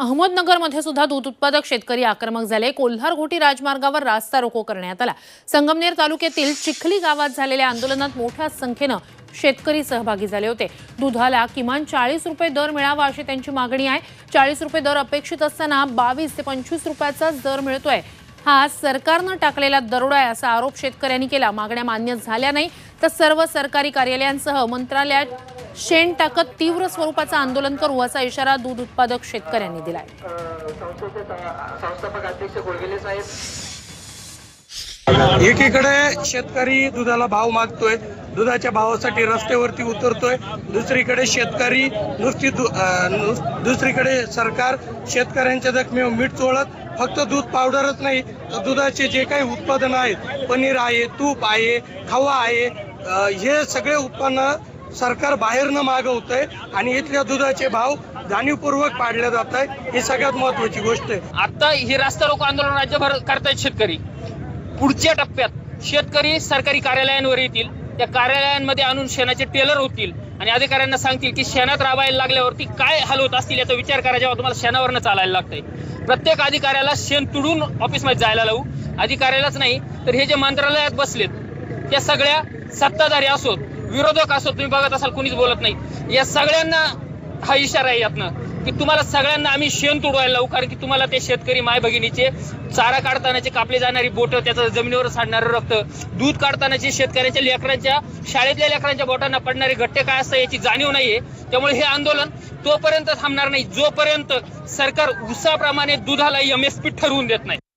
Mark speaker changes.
Speaker 1: अहमदनगरमध्ये सुद्धा दूध उत्पादक शेतकरी आक्रमक झाले कोल्हार राजमार्गावर रास्ता रोको करण्यात आला संगमनेर तालुक्यातील चिखली गावात झालेल्या आंदोलनात मोठ्या संख्येनं शेतकरी सहभागी झाले होते दुधाला किमान चाळीस रुपये दर मिळावा अशी त्यांची मागणी आहे चाळीस रुपये दर अपेक्षित असताना बावीस ते पंचवीस रुपयाचाच दर मिळतोय हा सरकारनं टाकलेला दरोडा आहे असा आरोप शेतकऱ्यांनी केला मागण्या मान्य झाल्या नाही तर सर्व सरकारी कार्यालयांसह मंत्रालयात शेण टाकत तीव्र स्वरूपाचं आंदोलन करू असा इशारा दूध उत्पादक शेतकऱ्यांनी दिलाय
Speaker 2: एकीकडे शेतकरी दुधाला भाव मागतोय दुधाच्या भावासाठी रस्त्यावरती उतरतोय दुसरीकडे शेतकरी नुसती दुसरीकडे सरकार शेतकऱ्यांच्या जखमीवर मीठ चोळत फक्त दूध पावडरच नाही तर दुधाचे जे काही उत्पादन आहेत पनीर आहे तूप आहे खवा आहे हे सगळे उत्पन्न सरकार बाहेरनं मागवतंय आणि इथल्या दुधाचे भाव जाणीवपूर्वक पाडले जात आहे ही सगळ्यात महत्वाची गोष्ट आहे
Speaker 1: आता ही रास्ता रोको आंदोलन राज्यभर करतायत शेतकरी पुढच्या टप्प्यात शेतकरी सरकारी कार्यालयांवर येतील त्या कार्यालयांमध्ये आणून शेणाचे टेलर होतील आणि अधिकाऱ्यांना सांगतील की शेणात राबायला लागल्यावरती काय हाल होत असतील याचा विचार करा जेव्हा तुम्हाला शेणावरनं चालायला लागतंय प्रत्येक अधिकाऱ्याला शेण तुडून ऑफिसमध्ये जायला लावू अधिकाऱ्यालाच नाही तर हे जे मंत्रालयात बसलेत त्या सगळ्या सत्ताधारी असोत विरोधक असो तुम्ही बघत असाल कुणीच बोलत नाही या सगळ्यांना हा इशारा आहे यातनं की तुम्हाला सगळ्यांना आम्ही शेण तोडवायला लावू कारण की तुम्हाला ते शेतकरी माय भगिनीचे चारा काढतानाचे कापले जाणारी बोट त्याचं जमिनीवर सांडणारं रक्त दूध काढतानाचे शेतकऱ्यांच्या लेकरांच्या शाळेतल्या लेकरांच्या बोटांना पडणारे घट्टे काय असतात याची जाणीव नाहीये त्यामुळे हे आंदोलन तोपर्यंत थांबणार नाही जोपर्यंत सरकार उसाप्रमाणे दुधाला एम एस पी ठरवून देत नाही